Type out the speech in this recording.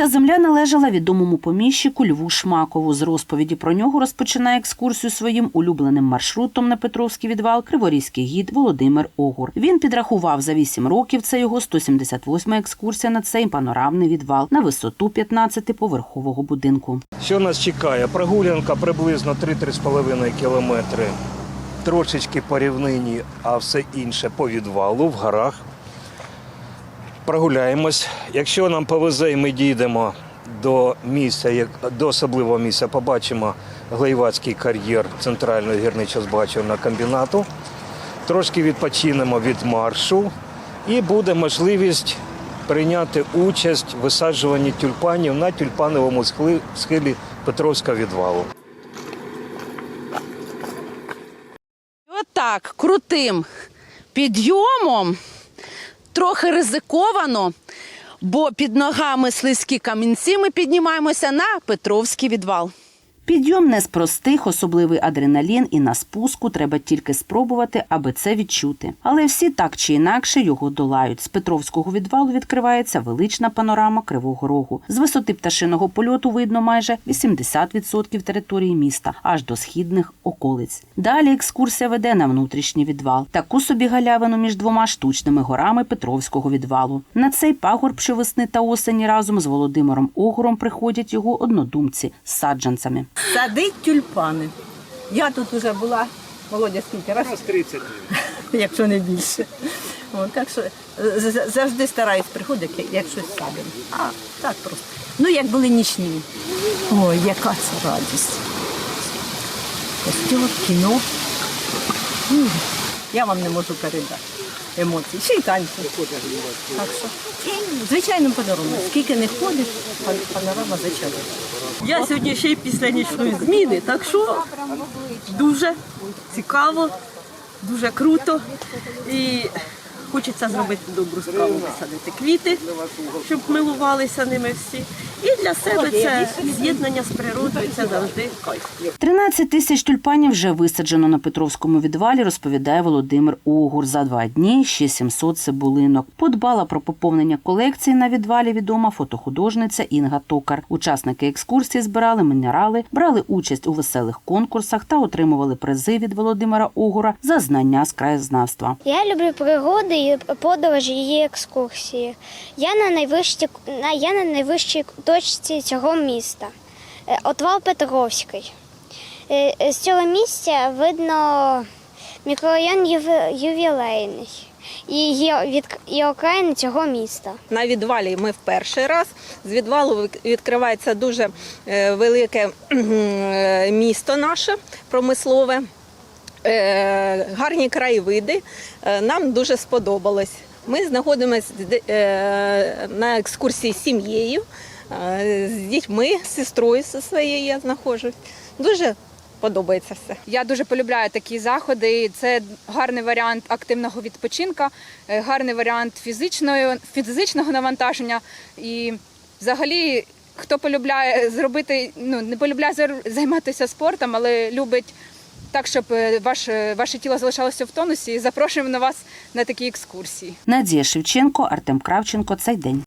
Ця земля належала відомому поміщику Льву Шмакову. З розповіді про нього розпочинає екскурсію своїм улюбленим маршрутом на Петровський відвал Криворізький гід Володимир Огур. Він підрахував за 8 років. Це його 178 екскурсія на цей панорамний відвал на висоту 15-поверхового будинку. Що нас чекає? Прогулянка приблизно 3-3,5 кілометри. Трошечки по рівнині, а все інше по відвалу в горах. Прогуляємось. Якщо нам повезе і ми дійдемо до місця, як- до особливого місця, побачимо Глейвацький кар'єр центрального гірничо-збагачувального комбінату. Трошки відпочинемо від маршу і буде можливість прийняти участь в висаджуванні тюльпанів на тюльпановому схилі Петровського відвалу. Отак, крутим підйомом, трохи ризиковано, бо під ногами слизькі камінці ми піднімаємося на Петровський відвал. Підйом не з простих, особливий адреналін, і на спуску треба тільки спробувати, аби це відчути. Але всі так чи інакше його долають. З Петровського відвалу відкривається велична панорама Кривого Рогу. З висоти пташиного польоту видно майже 80% території міста, аж до східних околиць. Далі екскурсія веде на внутрішній відвал, таку собі галявину між двома штучними горами Петровського відвалу. На цей пагорб щовесни та осені разом з Володимиром Огуром приходять його однодумці з саджанцями. Садить тюльпани. Я тут вже була, Володя, скільки разів? раз? 30 якщо не більше. О, так що завжди стараюсь приходити, як- як щось садимо. А так просто. Ну, як були нічні. Ой, яка це радість. Костюм, кіно. Я вам не можу передати емоції. Ще й танці. Так що, і, звичайно, подарунок. Скільки не ходиш, пан- панорама зачарує. Я сьогодні ще й після нічної зміни, так що дуже цікаво, дуже круто. І хочеться зробити добру справу, посадити квіти, щоб милувалися ними всі. І для себе це з'єднання з природою, це завжди кайф. 13 тисяч тюльпанів вже висаджено на Петровському відвалі, розповідає Володимир Огур. За два дні ще 700 цибулинок. Подбала про поповнення колекції на відвалі відома фотохудожниця Інга Токар. Учасники екскурсії збирали мінерали, брали участь у веселих конкурсах та отримували призи від Володимира Огура за знання з краєзнавства. Я люблю пригоди і подорожі і екскурсії. Я на найвищій, я на найвищій точці цього міста. Е, Отвал Петровський. Е, е, З цього місця видно мікрорайон ювілейний і, є від, і окраїни цього міста. На відвалі ми в перший раз. З відвалу відкривається дуже велике місто наше промислове, гарні краєвиди. Е, Нам дуже сподобалось. Ми знаходимося е, на екскурсії з сім'єю, е, з дітьми, з сестрою своєю я знаходжусь. Дуже подобається все. Я дуже полюбляю такі заходи. Це гарний варіант активного відпочинка, е, гарний варіант фізичної, фізичного навантаження. І взагалі, хто полюбляє зробити, ну не полюбляє займатися спортом, але любить так, щоб е, ваше, ваше тіло залишалося в тонусі. Запрошуємо на вас на такі екскурсії. Надія Шевченко, Артем Кравченко. Цей день.